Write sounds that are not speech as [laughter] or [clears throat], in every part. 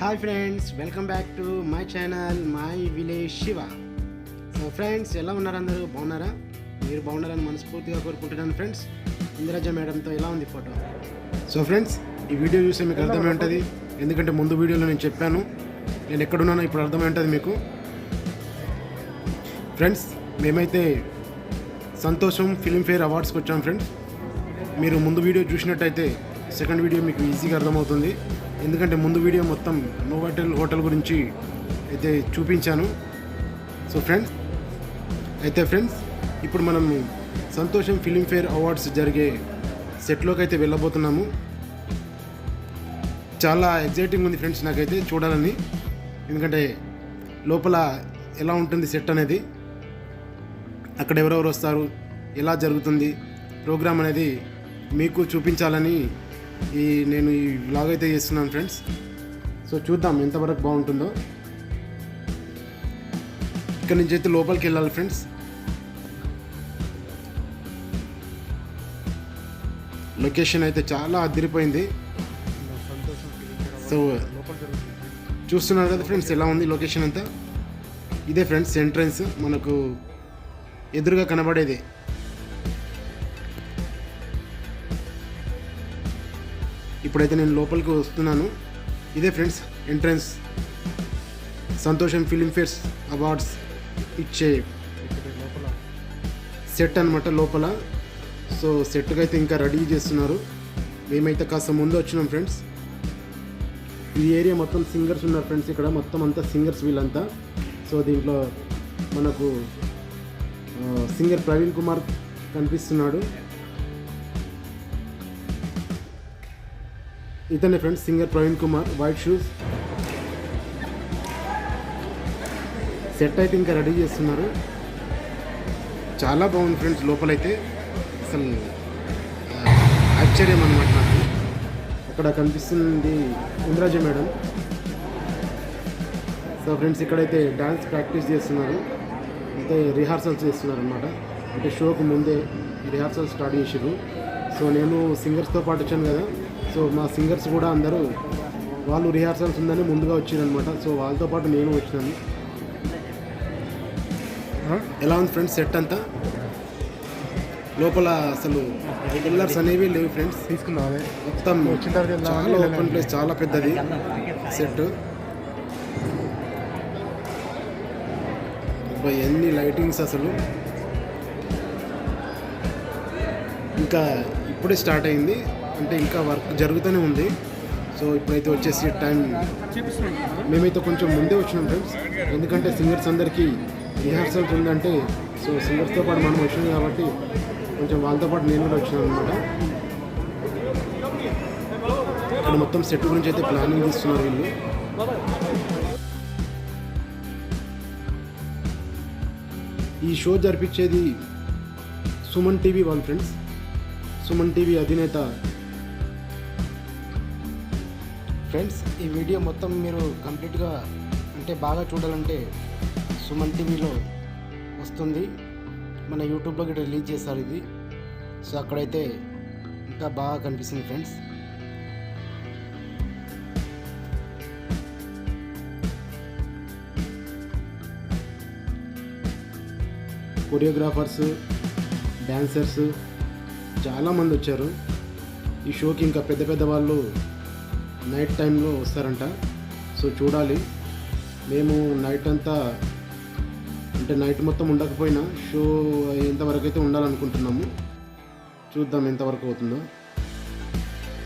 Hi friends welcome back to my channel my village Shiva so friends ఎలా ఉన్నారు అందరూ? బాగున్నారా? మీరు బాగున్నారని మనస్ఫూర్తిగా కోరుకుంటున్నాను ఫ్రెండ్స్ ఇందిరాజ మేడంతో ఎలా ఉంది ఫోటో సో ఫ్రెండ్స్ ఈ వీడియో చూస్తే మీకు అర్థమై ఉంటుంది. ఎందుకంటే ముందు వీడియోలో నేను చెప్పాను. నేను ఎక్కడున్నానో ఇప్పుడు అర్థమై ఉంటుంది మీకు. ఫ్రెండ్స్ మేమైతే సంతోషం ఫిల్మ్ఫేర్ అవార్డ్స్కి వచ్చాం ఫ్రెండ్స్. మీరు ముందు వీడియో చూసినట్టయితే సెకండ్ వీడియో మీకు ఈజీగా అర్థమవుతుంది. ఎందుకంటే ముందు వీడియో మొత్తం నోవాటెల్ హోటల్ గురించి అయితే చూపించాను. సో ఫ్రెండ్స్ అయితే ఫ్రెండ్స్ ఇప్పుడు మనం సంతోషం ఫిలింఫేర్ అవార్డ్స్ జరిగే సెట్లోకి అయితే వెళ్ళబోతున్నాము. చాలా ఎగ్జైటింగ్ ఉంది ఫ్రెండ్స్ నాకైతే చూడాలని. ఎందుకంటే లోపల ఎలా ఉంటుంది సెట్ అనేది అక్కడ ఎవరెవరు వస్తారు ఎలా జరుగుతుంది ప్రోగ్రామ్ అనేది మీకు చూపించాలని ఈ నేను ఈ వ్లాగ్ అయితే చేస్తున్నాను ఫ్రెండ్స్ సో చూద్దాం ఎంతవరకు బాగుంటుందో. ఇక్కడ నుంచి అయితే లోపలికి వెళ్ళాలి ఫ్రెండ్స్ లొకేషన్ అయితే చాలా అదిరిపోయింది. సో చూస్తున్నారు కదా ఫ్రెండ్స్ ఎలా ఉంది లొకేషన్ అంతా? ఇదే ఫ్రెండ్స్ ఎంట్రన్స్ మనకు ఎదురుగా కనబడేది. ఇప్పుడైతే నేను లోపలికి వస్తున్నాను. ఇదే ఫ్రెండ్స్ ఎంట్రన్స్ సంతోషం ఫిలింఫేర్స్ అవార్డ్స్ ఇచ్చే సెట్ అనమాట లోపల. సో సెట్గా అయితే ఇంకా రెడీ చేస్తున్నారు. మేమైతే కాస్త ముందు వచ్చినాం ఫ్రెండ్స్ ఈ ఏరియా మొత్తం సింగర్స్ ఉన్నారు ఫ్రెండ్స్ ఇక్కడ. మొత్తం అంతా సింగర్స్ వీళ్ళంతా. సో దీంట్లో మనకు సింగర్ ప్రవీణ్ కుమార్ కనిపిస్తున్నాడు. ఇతనే friends singer Praveen Kumar white shoes. Set అయితే ఇంకా రెడీ చేస్తున్నారు. చాలా బాగుంది ఫ్రెండ్స్ లోపలైతే. అసలు ఆశ్చర్యం అనమాట ఇక్కడ కనిపిస్తుంది ఇంద్రాజ మేడం. సో ఫ్రెండ్స్ ఇక్కడైతే డ్యాన్స్ ప్రాక్టీస్ చేస్తున్నారు. అయితే రిహార్సల్స్ చేస్తున్నారు అనమాట అంటే షోకు ముందే రిహార్సల్ స్టార్ట్ చేసారు సో నేను సింగర్స్తో పాటు వచ్చాను కదా. సో మా సింగర్స్ కూడా అందరూ వాళ్ళు రిహార్సల్స్ ఉందని ముందుగా వచ్చారనమాట సో వాళ్ళతో పాటు నేను వచ్చినాను. ఎలా ఉంది ఫ్రెండ్స్ సెట్ అంతా? లోపల అసలు పిల్లర్స్ అనేవి లేవు ఫ్రెండ్స్. తీసుకున్నావా. మొత్తం? చాలా ఓపెన్ ప్లేస్ చాలా పెద్దది. సెట్ ఎన్ని లైటింగ్స్ అసలు. ఇంకా ఇప్పుడే స్టార్ట్ అయింది. అంటే ఇంకా వర్క్ జరుగుతూనే ఉంది. సో ఇప్పుడైతే వచ్చేసి టైం మేమైతే కొంచెం ముందే వచ్చినాం ఫ్రెండ్స్ ఎందుకంటే సింగర్స్ అందరికీ రిహార్సల్స్ ఉందంటే సో సింగర్స్తో పాటు మనం వచ్చింది కాబట్టి కొంచెం వాళ్ళతో పాటు నేను కూడా వచ్చాను అనమాట ఇక్కడ మొత్తం సెట్ గురించి అయితే ప్లానింగ్ తీస్తున్నారు వీళ్ళు. ఈ షో జరిపించేది సుమన్ టీవీ వాళ్ళ ఫ్రెండ్స్ సుమన్ టీవీ అధినేత. ఫ్రెండ్స్ ఈ వీడియో మొత్తం మీరు కంప్లీట్గా అంటే బాగా చూడాలంటే సుమన్ టీవీలో వస్తుంది. మన యూట్యూబ్లో కూడా రిలీజ్ చేస్తారు ఇది. సో అక్కడైతే ఇంకా బాగా కనిపిస్తుంది ఫ్రెండ్స్. కొరియోగ్రాఫర్స్ డ్యాన్సర్స్ చాలామంది వచ్చారు. ఈ షోకి ఇంకా పెద్ద పెద్ద వాళ్ళు నైట్ టైంలో వస్తారంట. సో చూడాలి. మేము నైట్ అంతా అంటే నైట్ మొత్తం ఉండకపోయినా షో ఎంతవరకు అయితే ఉండాలనుకుంటున్నాము. చూద్దాం ఎంతవరకు అవుతుందో.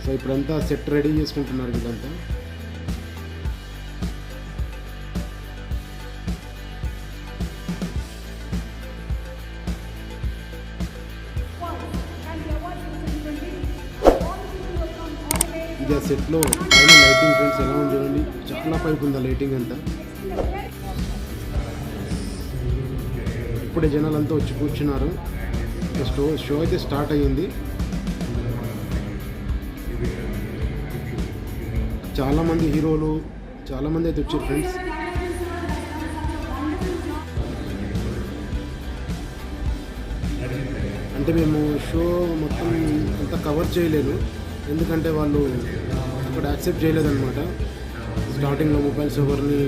సో ఇప్పుడంతా సెట్ రెడీ చేసుకుంటున్నారు వీళ్ళంతా. ఇది ఆ సెట్లో పైన లైటింగ్ ఫ్రెండ్స్ ఎలా ఉంది చూడండి. చాలా పైపు ఉంది ఆ లైటింగ్ అంతా? ఇప్పుడే జనాలంతా వచ్చి కూర్చున్నారు. ఇంకా షో షో అయితే స్టార్ట్ అయ్యింది. చాలామంది హీరోలు చాలామంది అయితే వచ్చారు ఫ్రెండ్స్ అంటే మేము షో మొత్తం అంతా కవర్ చేయలేదు. ఎందుకంటే వాళ్ళు అక్కడ యాక్సెప్ట్ చేయలేదన్నమాట. స్టార్టింగ్లో మొబైల్స్ ఎవరిని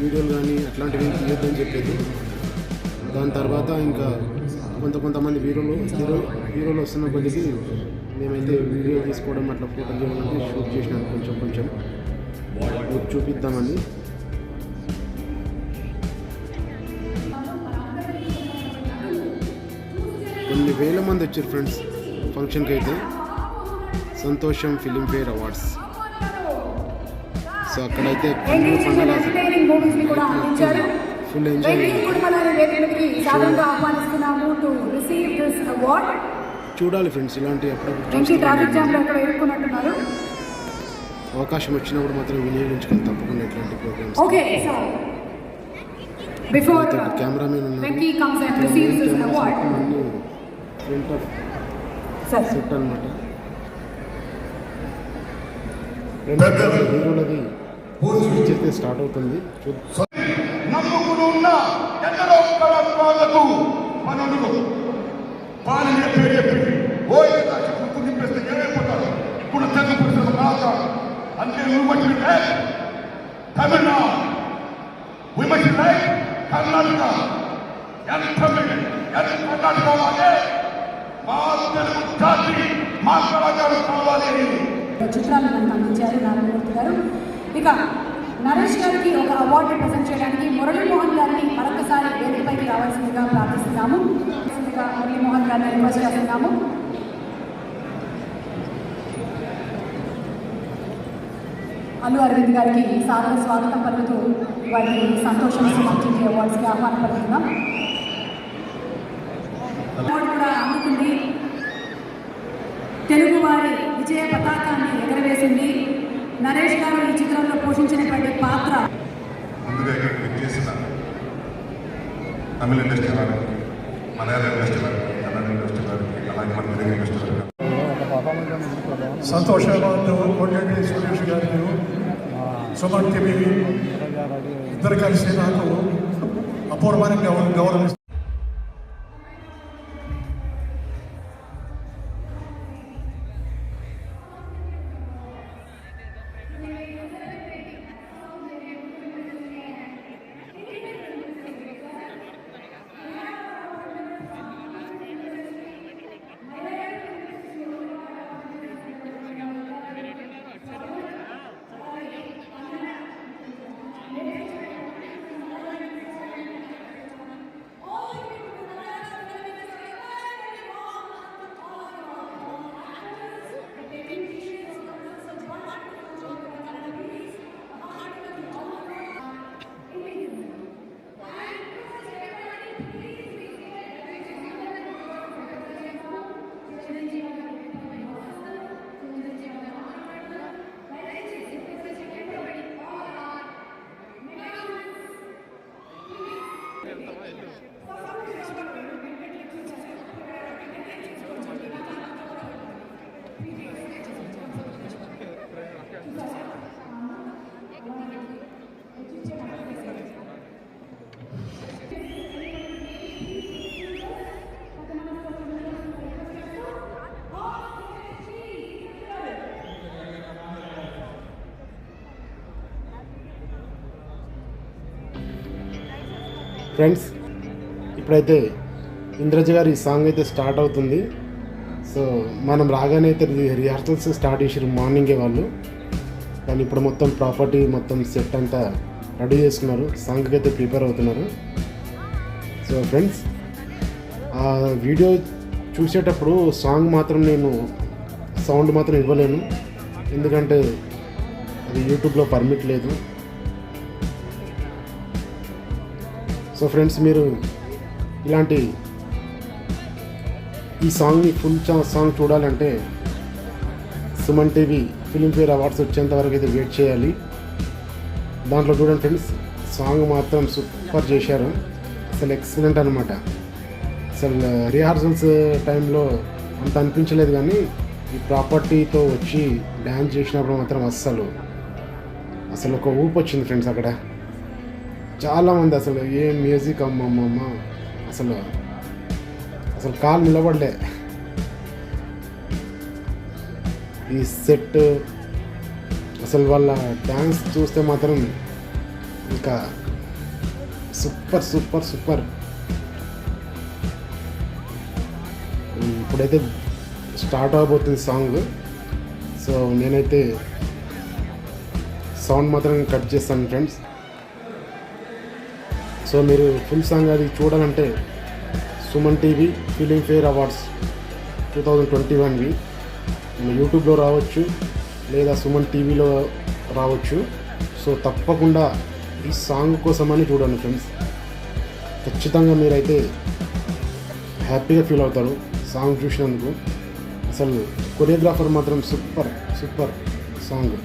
వీడియోలు కానీ అట్లాంటివి తీయొద్దని చెప్పేది. దాని తర్వాత ఇంకా కొంత కొంతమంది హీరోలు హీరో హీరోలు వస్తున్న కొద్దికి మేమైతే వీడియో తీసుకోవడం అట్లా ఫోటో చేయడం షూట్ చేసినాం కొంచెం కొంచెం. మీకు చూపిద్దామని కొన్ని వేల మంది వచ్చారు ఫ్రెండ్స్ ఫంక్షన్కి అయితే. Santosham Filmfare awards. సో అక్కడైతే ఫుల్ ఎంజాయ్ వేదికలకి సాధారణంగా ఆహ్వానిస్తున్నాము టు రిసీవ్ దిస్ అవార్డ్ చూడాలి ఫ్రెండ్స్ ఇలాంటి అప్పుడప్పుడు ట్రాఫిక్ చూస్తూ జామ్లో ఎక్కడ ఇరుక్కున్నట్టున్నారు అవకాశం వచ్చినప్పుడు మాత్రం వినియోగించుకొని తప్పకుండా ఇట్లాంటి programmes okay so before cameraman ఉన్నారు. Venky comes and receives this award front of sir set అనమాట హీరోలది అయితే స్టార్ట్ అవుతుంది. చూ- నమ్ముకుని ఉన్న కళాకారులకు మనలు పాలన చెప్పి ఓ గుర్తు నింపేస్తే ఏమైపోతారు ఇప్పుడు తెలుగు పరిశ్రమ కాక అంతే విమర్శలు తమిళనాడు విమర్శలు కర్ణాటక. ఎంత ఎంత కర్ణాటక మా తెలుగు జాతి మా కళాకారులు కావాలి. చిత్రాలను మనకు అందించారు నారాయణమూర్తి గారు. ఇక నరేష్ గారికి ఒక అవార్డు ప్రజెంట్ చేయడానికి మురళీమోహన్ గారిని మరొకసారి వేదికపైకి రావాల్సిందిగా ప్రార్థిస్తున్నాము. రావాల్సిందిగా మురళీమోహన్ గారిని రిక్వెస్ట్ చేస్తున్నాము. అల్లు అరవింద్ గారికి సాదర స్వాగతం పలుకుతూ వారికి సంతోషం సుమంచి అవార్డ్స్కి ఆహ్వానం పలుకుతున్నాం. అవార్డు కూడా అందుకుంది. తెలుగువారి విజయ నరేష్ గారు ఈ చిత్రంలో పోషించినటువంటి పాత్ర. ముందుగా చేసిన తమిళ ఇండస్ట్రీ వారికి మలయాళ ఇండస్ట్రీ వారికి కన్నడ ఇండస్ట్రీ వారికి అలాగే మన తెలుగు ఇండస్ట్రీ వారికి సంతోష వాళ్ళు కోటరెడ్డి సురేష్ గారు సుమన్ టీవీ ఇద్దరు కలిసి నాకు అపూర్వమైన గౌరవ ఫ్రెండ్స్ ఇప్పుడైతే ఇంద్రజ గారి సాంగ్ అయితే స్టార్ట్ అవుతుంది. సో మనం రాగానే అయితే రిహార్సల్స్ స్టార్ట్ చేసారు మార్నింగే వాళ్ళు. కానీ ఇప్పుడు మొత్తం ప్రాపర్టీ మొత్తం సెట్ అంతా రెడీ చేసుకున్నారు. సాంగ్కి అయితే ప్రిపేర్ అవుతున్నారు. సో ఫ్రెండ్స్ ఆ వీడియో చూసేటప్పుడు సాంగ్ మాత్రం నేను సౌండ్ మాత్రం ఇవ్వలేను. ఎందుకంటే అది యూట్యూబ్లో పర్మిట్ లేదు. సో ఫ్రెండ్స్ మీరు ఇలాంటి ఈ సాంగ్ని ఫుల్ సాంగ్ చూడాలంటే సుమన్ టీవీ ఫిలింఫేర్ అవార్డ్స్ వచ్చేంత వరకు అయితే వెయిట్ చేయాలి. దాంట్లో చూడండి ఫ్రెండ్స్ సాంగ్ మాత్రం సూపర్ చేశారు. అసలు ఎక్సలెంట్ అనమాట అసలు రిహార్సల్స్ టైంలో అంత అనిపించలేదు కానీ ఈ ప్రాపర్టీతో వచ్చి డ్యాన్స్ చేసినప్పుడు మాత్రం అస్సలు అసలు ఒక ఊపు వచ్చింది ఫ్రెండ్స్ అక్కడ. చాలామంది అసలు ఏ మ్యూజిక్ అమ్మమ్మమ్మ అసలు అసలు కాలు నిలబడలే. ఈ సెట్ అసలు వాళ్ళ డ్యాన్స్ చూస్తే మాత్రం ఇంకా సూపర్ సూపర్ సూపర్ ఇప్పుడైతే స్టార్ట్ అవబోతుంది సాంగ్ సో నేనైతే సౌండ్ మాత్రం కట్ చేస్తాను ఫ్రెండ్స్ సో మీరు ఫుల్ సాంగ్ అది చూడాలంటే Suman TV Filmfare awards two thousand twenty వన్వి. యూట్యూబ్లో రావచ్చు లేదా సుమన్ టీవీలో రావచ్చు. సో తప్పకుండా ఈ సాంగ్ కోసమని చూడండి ఫ్రెండ్స్. ఖచ్చితంగా మీరైతే హ్యాపీగా ఫీల్ అవుతారు సాంగ్ చూసినందుకు. అసలు కొరియోగ్రాఫర్ మాత్రం super super song.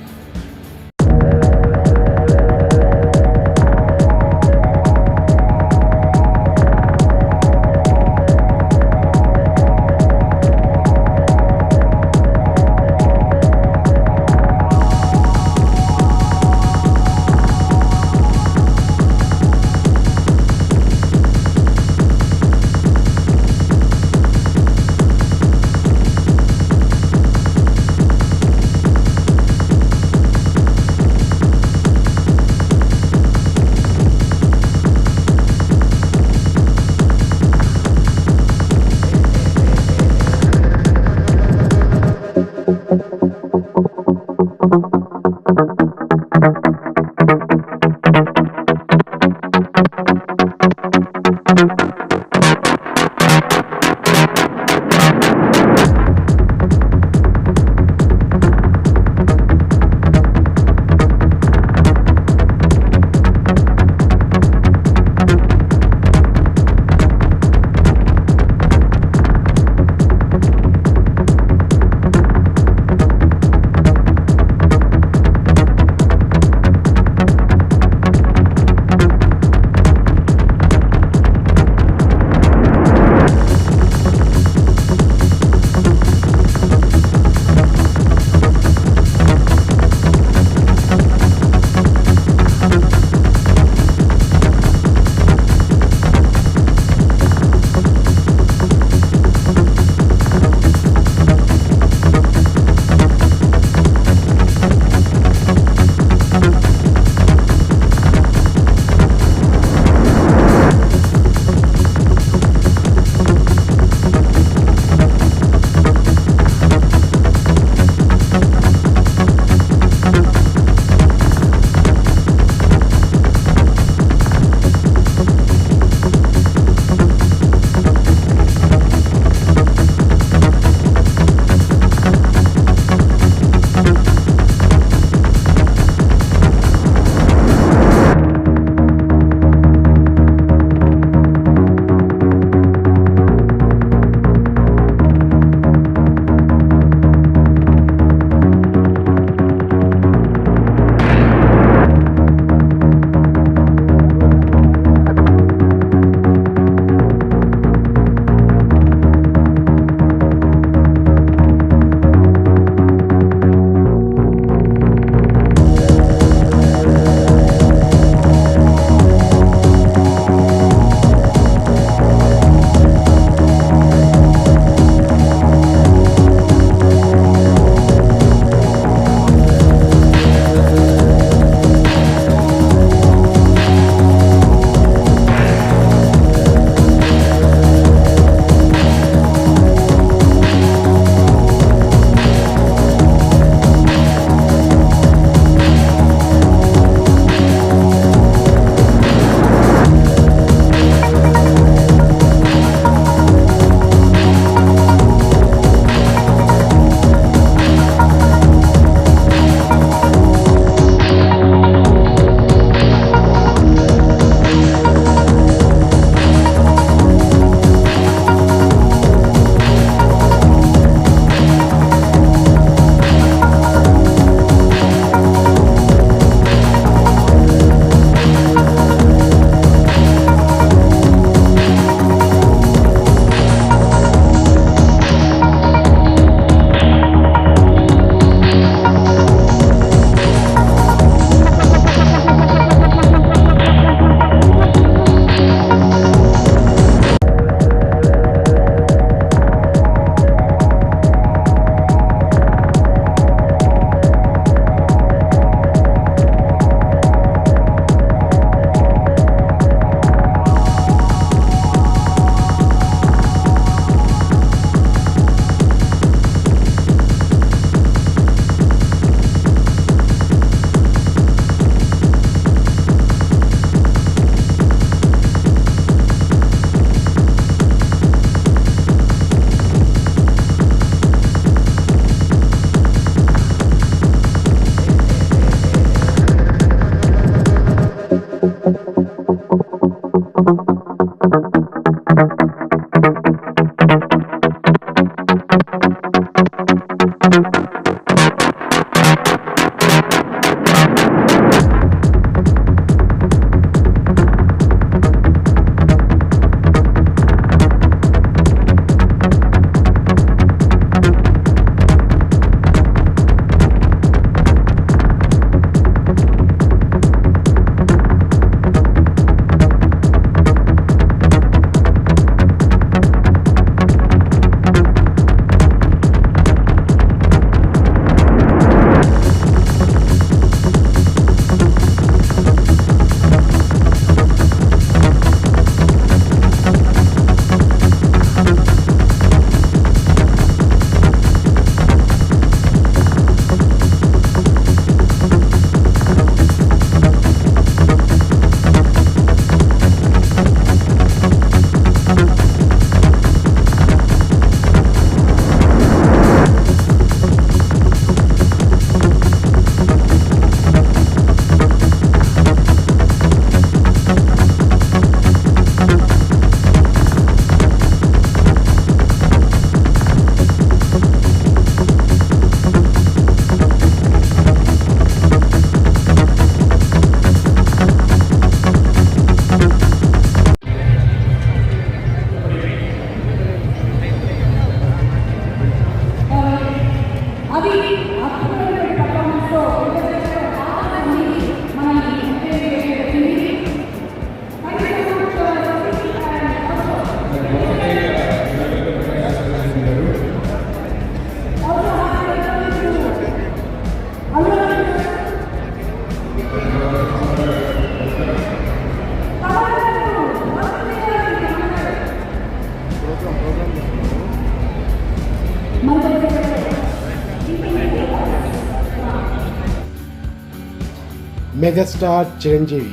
Megastar Chiranjeevi.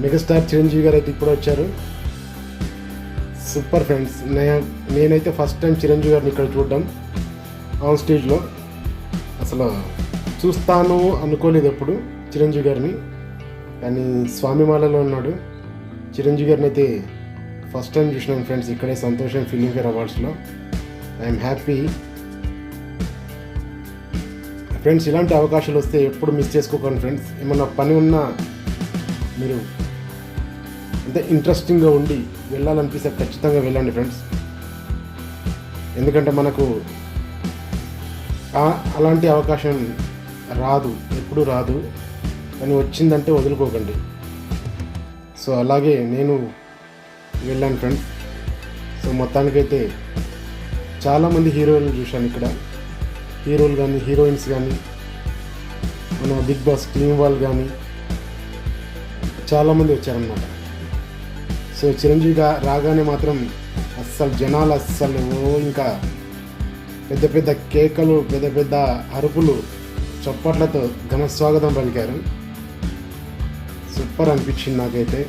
Megastar Chiranjeevi garu అయితే ఇప్పుడు వచ్చారు. Super friends. నేనైతే ఫస్ట్ టైం చిరంజీవి గారిని ఇక్కడ చూడడం. ఆన్ స్టేజ్లో అసలు చూస్తాను అనుకోలేదు ఎప్పుడు చిరంజీవి గారిని. కానీ స్వామిమాలలో ఉన్నాడు. చిరంజీవి గారిని అయితే ఫస్ట్ టైం చూసినాను ఫ్రెండ్స్. ఇక్కడే సంతోషం ఫిలిం ఫేర్ అవార్డ్స్లో ఐఎమ్ హ్యాపీ. ఫ్రెండ్స్ ఇలాంటి అవకాశాలు వస్తే ఎప్పుడు మిస్ చేసుకోకండి ఫ్రెండ్స్ ఏమన్నా పని ఉన్నా మీరు అంటే ఇంట్రెస్టింగ్గా ఉండి వెళ్ళాలనిపిస్తే ఖచ్చితంగా వెళ్ళండి ఫ్రెండ్స్ ఎందుకంటే మనకు అలాంటి అవకాశం రాదు ఎప్పుడు రాదు. కానీ వచ్చిందంటే వదులుకోకండి. సో అలాగే నేను వెళ్ళాను ఫ్రెండ్స్ సో మొత్తానికైతే చాలామంది హీరోయిన్లు చూశాను ఇక్కడ. హీరోలు కానీ హీరోయిన్స్ కానీ మన బిగ్ బాస్ టీం వాళ్ళు కానీ చాలామంది వచ్చారన్నమాట. సో చిరంజీవిగా రాగానే మాత్రం అస్సలు జనాలు అస్సలు ఇంకా పెద్ద పెద్ద కేకలు పెద్ద పెద్ద అరుపులు చప్పట్లతో ఘన స్వాగతం పలికారు. సూపర్ అనిపించింది నాకైతే.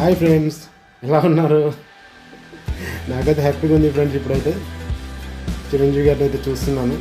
హాయ్ ఫ్రెండ్స్ ఎలా ఉన్నారు? నాకైతే హ్యాపీగా ఉంది ఫ్రెండ్స్ ఇప్పుడైతే. చిరంజీవి గారిని అయితే చూస్తున్నాను.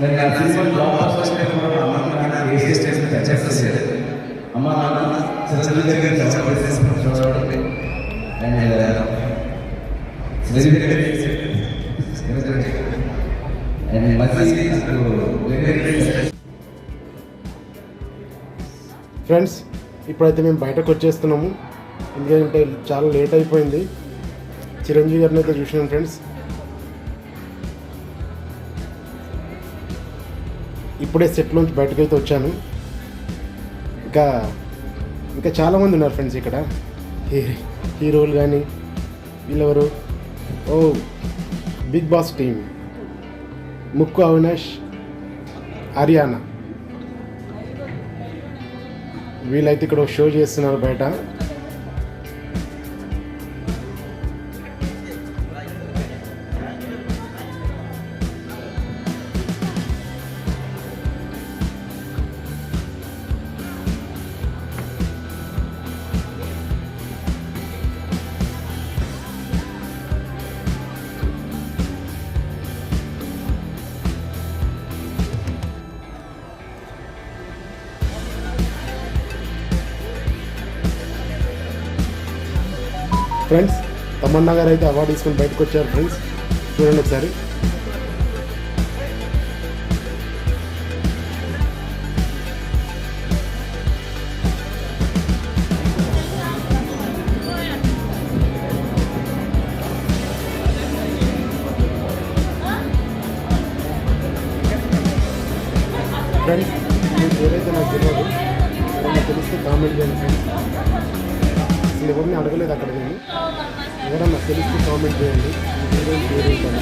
నేను నా సినిమా జాబ్ ఫస్ట్ కూడా అమ్మ నాన్న ఏ స్టేజ్ మీద అమ్మ నాన్న చిరంజీవి గారు జాబ్ తీసుకుని చూడడం అండ్ చిరంజీవి గారి అండ్ మళ్ళీ ఫ్రెండ్స్ ఇప్పుడైతే మేము బయటకు వచ్చేస్తున్నాము. ఎందుకంటే చాలా లేట్ అయిపోయింది. చిరంజీవి గారిని అయితే చూసినాం ఫ్రెండ్స్ ఇప్పుడే సెట్లోంచి బయటకు అయితే వచ్చాను. ఇంకా ఇంకా చాలామంది ఉన్నారు ఫ్రెండ్స్ ఇక్కడ. హీ- హీరోలు కానీ వీళ్ళెవరు? ఓ Bigg Boss team. Mukku Avinash Haryana వీళ్ళైతే ఇక్కడ ఒక షో చేస్తున్నారు బయట. ఫ్రెండ్స్ తమన్నా గారు అయితే అవార్డు తీసుకొని బయటకు వచ్చారు ఫ్రెండ్స్. చూడండి ఒకసారి. ఫ్రెండ్స్ మీకు ఏదైతే నాకు తెలియదు తెలిస్తే కామెంట్ చేయండి. ఫ్రెండ్స్ అసలు ఎవరిని అడగలేదు అక్కడ నేను. ఎవరన్నా తెలిస్తే కామెంట్ చేయండి. ఈ హీరోయిన్ పేరు ఏంటని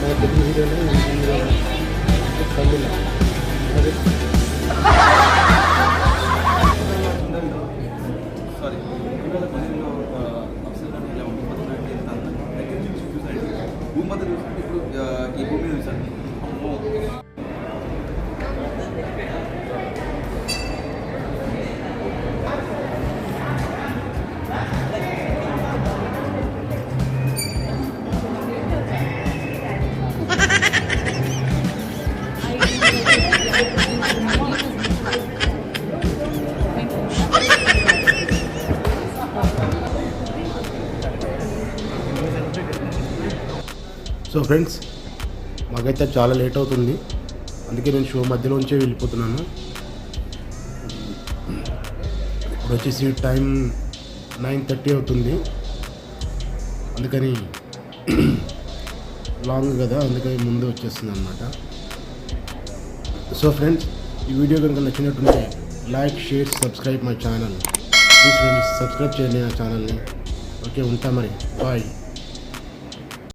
నా తెలుగు తమిళ అదే సో ఫ్రెండ్స్ మాకైతే చాలా లేట్ అవుతుంది. అందుకే నేను షో మధ్యలోంచే వెళ్ళిపోతున్నాను. ఇప్పుడు వచ్చేసి టైం నైన్ థర్టీ అవుతుంది. అందుకని [clears throat] లాంగ్ కదా అందుకని ముందు వచ్చేస్తుంది అనమాట సో ఫ్రెండ్స్ ఈ వీడియో కనుక నచ్చినట్టుంటే like share subscribe my channel. Please friends subscribe చేయండి నా ఛానల్ని. ఓకే ఉంటా మరి. బాయ్.